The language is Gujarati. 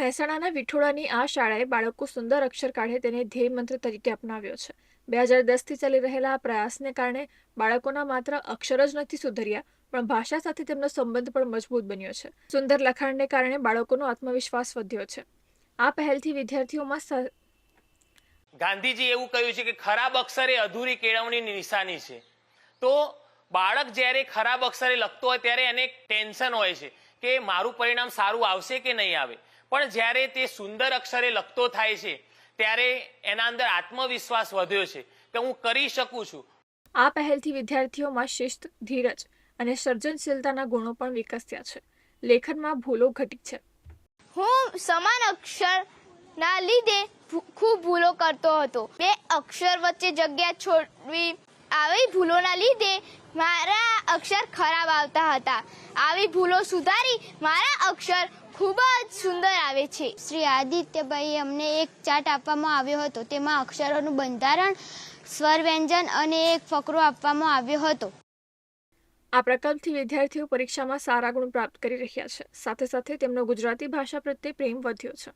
મહેસાણાના વિઠોડાની આ શાળાએ બાળકો સુંદર અક્ષર કાઢે તેને ધ્યેય મંત્ર તરીકે અપનાવ્યો છે. બે હજાર દસથી ચાલી રહેલા આ પ્રયાસને કારણે બાળકોના માત્ર અક્ષર જ નથી સુધર્યા, પણ ભાષા સાથે તેમનો સંબંધ પણ મજબૂત બન્યો છે. સુંદર લખાણને કારણે બાળકોનો આત્મવિશ્વાસ વધ્યો છે. આ પહેલથી વિદ્યાર્થીઓમાં ગાંધીજી એવું કહ્યું છે કે ખરાબ અક્ષર એ અધૂરી કેળવણીની નિશાની છે. તો બાળક જ્યારે ખરાબ અક્ષરે લખતો હોય ત્યારે એને ટેન્શન હોય છે કે મારું પરિણામ સારું આવશે કે નહીં આવે. પણ જ્યારે તે સુંદર અક્ષરે લખતો થાય છે ત્યારે એના અંદર આત્મવિશ્વાસ વધ્યો છે. કે હું કરી શકું છું. આ પહેલથી વિદ્યાર્થીઓમાં શિસ્ત ધીરજ અને સર્જનશીલતાના ગુણો પણ વિકસ્યા છે. લેખનમાં ભૂલો ઘટી છે. હું સમાન અક્ષરના લીધે ખૂબ ભૂલો કરતો હતો. બે અક્ષર વચ્ચે જગ્યા છોડવી આવી ભૂલોના લીધે મારા અક્ષર ખરાબ આવતા હતા. આવી ભૂલો સુધારી મારા અક્ષર ખૂબ જ સુંદર આવે છે. શ્રી આદિત્યભાઈ અમને એક ચાર્ટ આપવામાં આવ્યો હતો. તેમાં અક્ષરોનું બંધારણ, સ્વર વ્યંજન અને એક ફકરો આપવામાં આવ્યો હતો. આ પ્રકલ્પથી વિદ્યાર્થીઓ પરીક્ષામાં સારા ગુણ પ્રાપ્ત કરી રહ્યા છે. સાથે સાથે તેમનો ગુજરાતી ભાષા પ્રત્યે પ્રેમ વધ્યો છે.